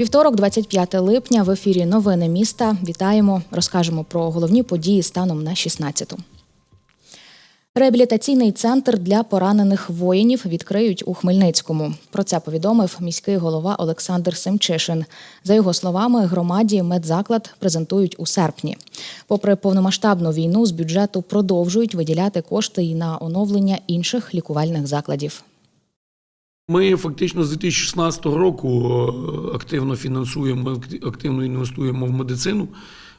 Вівторок, 25 липня, в ефірі Новини міста. Вітаємо, розкажемо про головні події станом на 16-ту. Реабілітаційний центр для поранених воїнів відкриють у Хмельницькому. Про це повідомив міський голова Олександр Семчишин. За його словами, громаді медзаклад презентують у серпні. Попри повномасштабну війну, з бюджету продовжують виділяти кошти і на оновлення інших лікувальних закладів. Ми фактично з 2016 року е, активно фінансуємо, активно інвестуємо в медицину,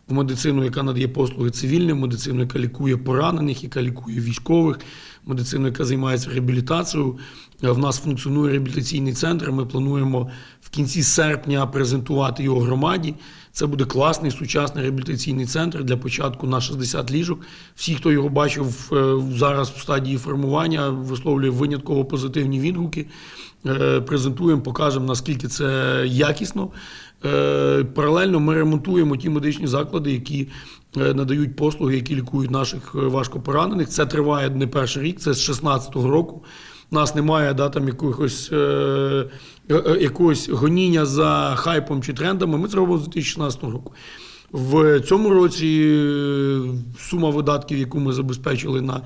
в медицину, яка надає послуги цивільним, медицину, яка лікує поранених, яка лікує військових, медицину, яка займається реабілітацією. Е, В нас функціонує реабілітаційний центр. Ми плануємо в кінці серпня презентувати його громаді. Це буде класний сучасний реабілітаційний центр для початку на 60 ліжок. Всі, хто його бачив е, зараз в стадії формування, висловлює винятково позитивні відгуки. Е, Презентуємо, покажемо, наскільки це якісно. Е, Паралельно ми ремонтуємо ті медичні заклади, які надають послуги, які лікують наших важкопоранених. Це триває не перший рік, це з 2016 року. У нас немає да, там якогось, е, е, е, якогось гоніння за хайпом чи трендами. Ми це з 2016 року. В цьому році е, сума видатків, яку ми забезпечили на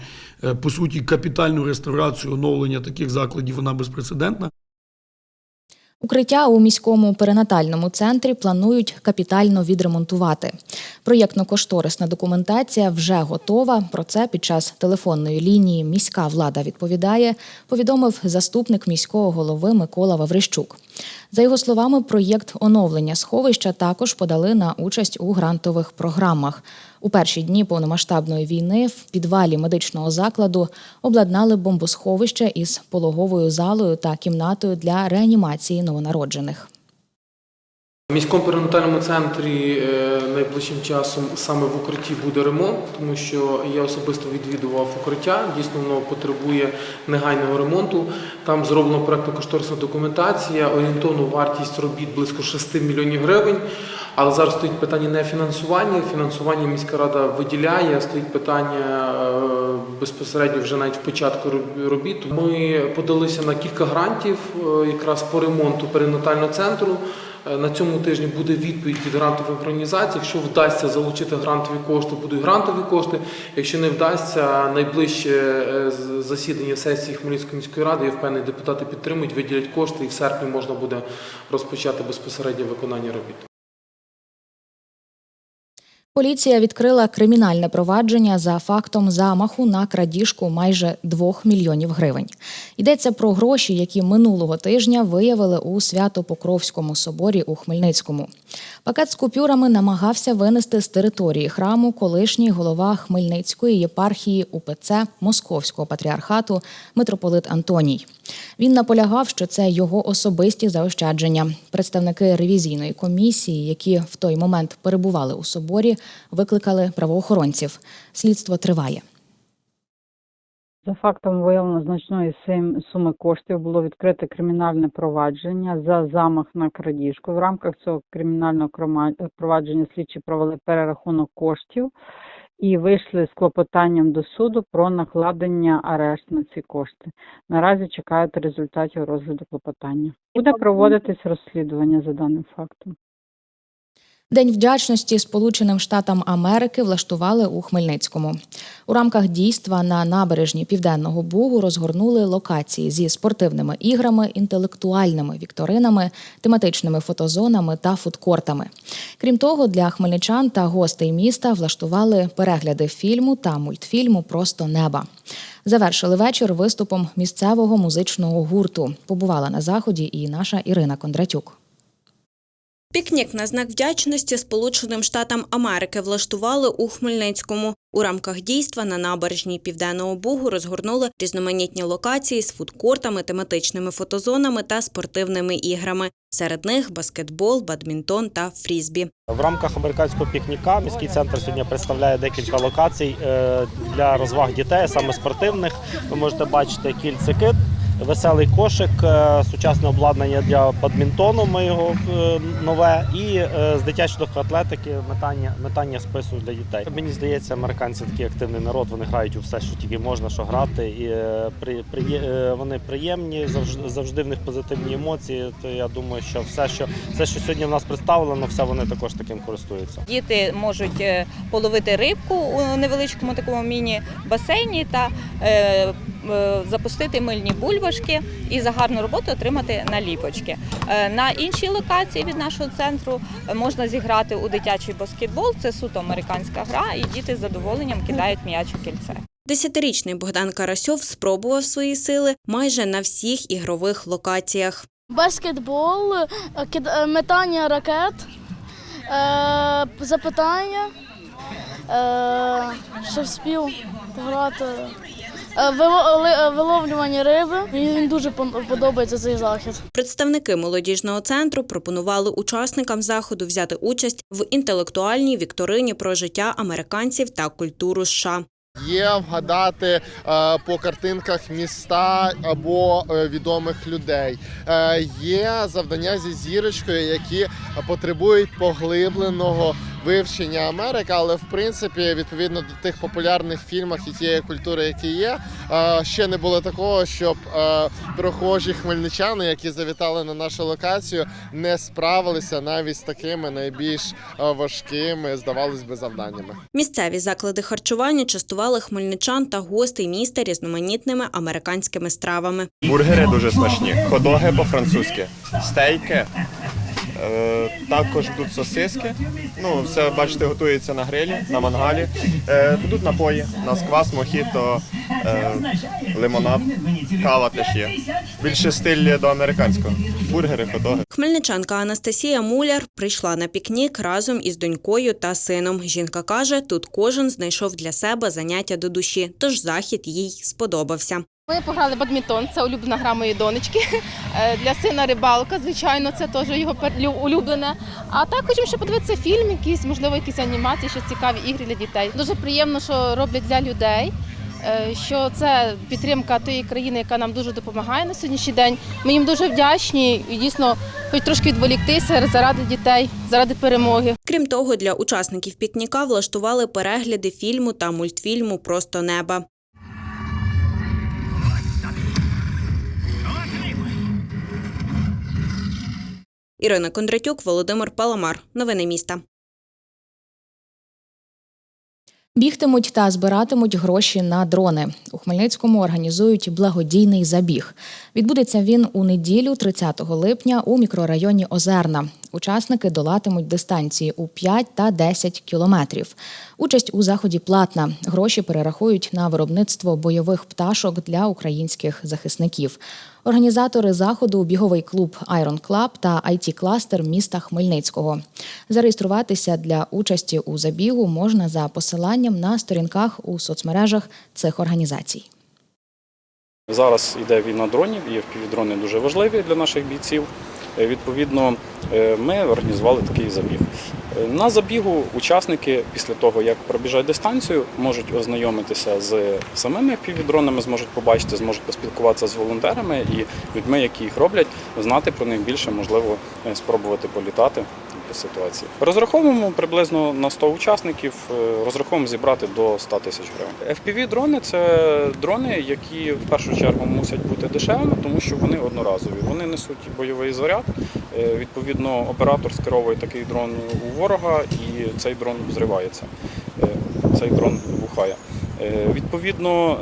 по суті капітальну реставрацію, оновлення таких закладів, вона безпрецедентна. Укриття у міському перинатальному центрі планують капітально відремонтувати. Проєктно-кошторисна документація вже готова. Про це під час телефонної лінії міська влада відповідає, повідомив заступник міського голови Микола Ваврищук. За його словами, проєкт оновлення сховища також подали на участь у грантових програмах. У перші дні повномасштабної війни в підвалі медичного закладу обладнали бомбосховище із пологовою залою та кімнатою для реанімації новонароджених. В міському перинатальному центрі е, найближчим часом саме в укритті буде ремонт, тому що я особисто відвідував укриття. Дійсно, воно потребує негайного ремонту. Там зроблено проектно-кошторисна документація, орієнтовну вартість робіт близько 6 мільйонів гривень. Але зараз стоїть питання не фінансування. Фінансування міська рада виділяє. Стоїть питання е, безпосередньо вже навіть в початку роб- робіт. Ми подалися на кілька грантів е, якраз по ремонту перинатального центру. Е, На цьому тижні буде відповідь від грантових організацій. Якщо вдасться залучити грантові кошти, будуть грантові кошти. Якщо не вдасться, найближче засідання сесії Хмельницької міської ради, я впевнений, депутати підтримують, виділять кошти, і в серпні можна буде розпочати безпосередньо виконання робіт. Поліція відкрила кримінальне провадження за фактом замаху на крадіжку майже 2 мільйонів гривень. Йдеться про гроші, які минулого тижня виявили у Свято-Покровському соборі у Хмельницькому. Пакет з купюрами намагався винести з території храму колишній голова Хмельницької єпархії УПЦ Московського патріархату митрополит Антоній. Він наполягав, що це його особисті заощадження. Представники ревізійної комісії, які в той момент перебували у соборі, викликали правоохоронців. Слідство триває. За фактом виявлено значної суми коштів було відкрите кримінальне провадження за замах на крадіжку. В рамках цього кримінального провадження слідчі провели перерахунок коштів і вийшли з клопотанням до суду про накладення арешт на ці кошти. Наразі чекають результатів розгляду клопотання. Буде проводитись розслідування за даним фактом. День вдячності Сполученим Штатам Америки влаштували у Хмельницькому. У рамках дійства на набережні Південного Бугу розгорнули локації зі спортивними іграми, інтелектуальними вікторинами, тематичними фотозонами та фудкортами. Крім того, для хмельничан та гостей міста влаштували перегляди фільму та мультфільму Просто неба. Завершили вечір виступом місцевого музичного гурту. Побувала на заході і наша Ірина Кондратюк. Пікнік на знак вдячності Сполученим Штатам Америки влаштували у Хмельницькому. У рамках дійства на набережній Південного Бугу розгорнули різноманітні локації з фудкортами, тематичними фотозонами та спортивними іграми. Серед них баскетбол, бадмінтон та фрізбі. В рамках американського пікніка міський центр сьогодні представляє декілька локацій е, для розваг дітей, саме спортивних. Ви можете бачити кільце кит. Веселий кошик, е, сучасне обладнання для бадмінтону. Ми його е, нове, і е, з дитячої атлетики метання, метання спису для дітей. Мені здається, американці такий активний народ. Вони грають у все, що тільки можна, що грати. І при, е, вони приємні, завжди, завжди в них позитивні емоції. То я думаю, що все, що все, що сьогодні в нас представлено, все вони також таким користуються. Діти можуть половити рибку у невеличкому такому міні-басейні та запустити мильні бульбашки і за гарну роботу отримати наліпочки. Е, На іншій локації від нашого центру е, можна зіграти у дитячий баскетбол. Це суто американська гра, і діти з задоволенням кидають м'яч у кільце. Десятирічний Богдан Карасьов спробував свої сили майже на всіх ігрових локаціях. Баскетбол, е, е, метання ракет, е, запитання, е, ще вспів грати. Е, е, Виловлювання риби. Мені він дуже подобається цей захід. Представники молодіжного центру пропонували учасникам заходу взяти участь в інтелектуальній вікторині про життя американців та культуру США. Є вгадати е, по картинках міста або е, відомих людей. Е, є завдання зі зірочкою, які потребують поглибленого вивчення Америки, але в принципі, відповідно до тих популярних фільмах і тієї культури, які є, е, ще не було такого, щоб е, прохожі хмельничани, які завітали на нашу локацію, не справилися навіть з такими найбільш е, важкими, здавалось би, завданнями. Місцеві заклади харчування частували хмельничан та гостей міста різноманітними американськими стравами. Бургери дуже смачні, ходоги по-французьки, стейки. Е, також тут сосиски. Ну, все, бачите, готується на грилі, на мангалі. Е, тут напої, у нас квас, мохіто, е, лимонад, кава теж є. Більше стиль до американського. Бургери, ходоги. Хмельничанка Анастасія Муляр прийшла на пікнік разом із донькою та сином. Жінка каже, тут кожен знайшов для себе заняття до душі, тож захід їй сподобався. Ми пограли бадмінтон, це улюблена гра моєї донечки. Е, Для сина рибалка, звичайно, це теж його улюблене. А так хочемо ще подивитися фільм, якісь, можливо, якісь анімації, щось цікаві ігри для дітей. Дуже приємно, що роблять для людей. е, Що це підтримка тієї країни, яка нам дуже допомагає на сьогоднішній день. Ми їм дуже вдячні і дійсно хоч трошки відволіктися заради дітей, заради перемоги. Крім того, для учасників пікніка влаштували перегляди фільму та мультфільму Просто неба. Ірина Кондратюк, Володимир Паламар. Новини міста. Бігтимуть та збиратимуть гроші на дрони. У Хмельницькому організують благодійний забіг. Відбудеться він у неділю, 30 липня, у мікрорайоні Озерна. Учасники долатимуть дистанції у 5 та 10 кілометрів. Участь у заході платна. Гроші перерахують на виробництво бойових пташок для українських захисників. Організатори заходу біговий клуб Iron Club та it кластер міста Хмельницького. Зареєструватися для участі у забігу можна за посиланням на сторінках у соцмережах цих організацій. Зараз йде війна дронів, і дрони дуже важливі для наших бійців. Е, Відповідно, е, ми організували такий забіг. На забігу учасники після того, як пробіжать дистанцію, можуть ознайомитися з самими півдронами, зможуть побачити, зможуть поспілкуватися з волонтерами і людьми, які їх роблять, знати про них більше, можливо, е, спробувати політати по ситуації. Розраховуємо приблизно на 100 учасників, е, розраховуємо зібрати до 100 тисяч гривень. FPV-дрони це дрони, які в першу чергу мусять бути дешевими, тому що вони одноразові. Вони несуть бойовий заряд. Е, Відповідно, оператор скеровує такий дрон у ворога, і цей дрон взривається. Е, Цей дрон вибухає. Е, Відповідно,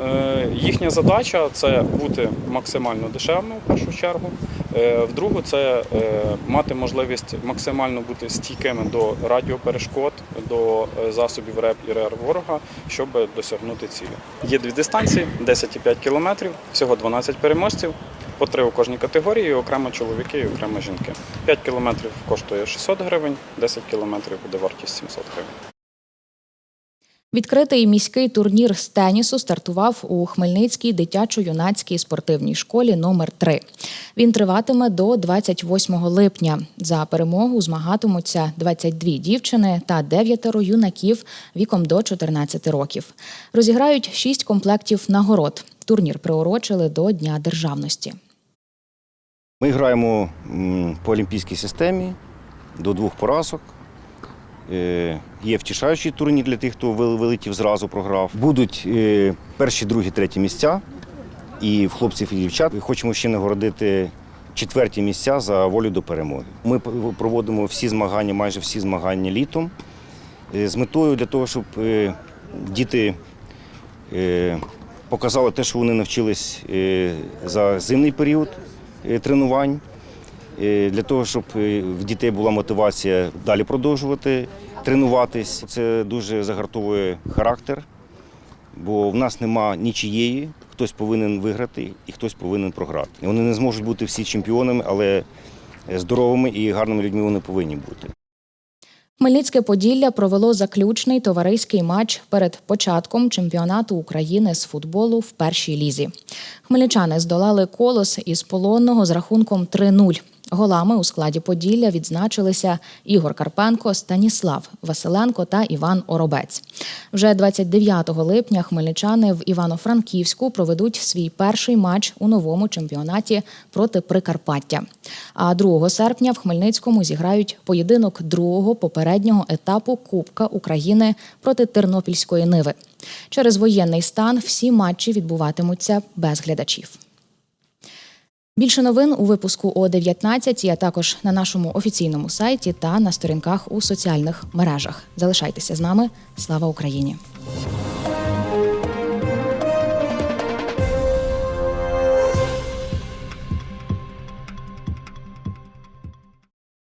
їхня задача це бути максимально дешевими в першу чергу. Е, В-другу, це мати можливість максимально бути стійкими до радіоперешкод, до засобів РЕП і РЕР ворога, щоб досягнути цілі. Є дві дистанції: 10,5 кілометрів, всього 12 переможців. По три у кожній категорії, окремо чоловіки і окремо жінки. 5 кілометрів коштує 600 гривень, 10 кілометрів буде вартість 700 гривень. Відкритий міський турнір з тенісу стартував у Хмельницькій дитячо-юнацькій спортивній школі номер 3 Він триватиме до 28 липня. За перемогу змагатимуться 22 дівчини та 9 юнаків віком до 14 років. Розіграють 6 комплектів нагород. Турнір приурочили до Дня державності. Ми граємо по олімпійській системі до двох поразок. Е, Є втішаючий турнір для тих, хто вил- вилетів зразу програв. Будуть е, перші, другі, треті місця. І в хлопців і дівчат хочемо ще нагородити четверті місця за волю до перемоги. Ми проводимо всі змагання, майже всі змагання літом е, з метою для того, щоб діти показали те, що вони навчились за зимний період тренувань, е, для того, щоб е, в дітей була мотивація далі продовжувати тренуватись. Це дуже загартовує характер, бо в нас нема нічиєї, хтось повинен виграти і хтось повинен програти. Вони не зможуть бути всі чемпіонами, але здоровими і гарними людьми вони повинні бути. Хмельницьке Поділля провело заключний товариський матч перед початком чемпіонату України з футболу в першій лізі. Хмельничани здолали колос із полонного з рахунком 3-0. Голами у складі Поділля відзначилися Ігор Карпенко, Станіслав Василенко та Іван Оробець. Вже 29 липня хмельничани в Івано-Франківську проведуть свій перший матч у новому чемпіонаті проти Прикарпаття. А 2 серпня в Хмельницькому зіграють поєдинок другого попереднього етапу Кубка України проти Тернопільської Ниви. Через воєнний стан всі матчі відбуватимуться без глядачів. Більше новин у випуску о 19, а також на нашому офіційному сайті та на сторінках у соціальних мережах. Залишайтеся з нами. Слава Україні!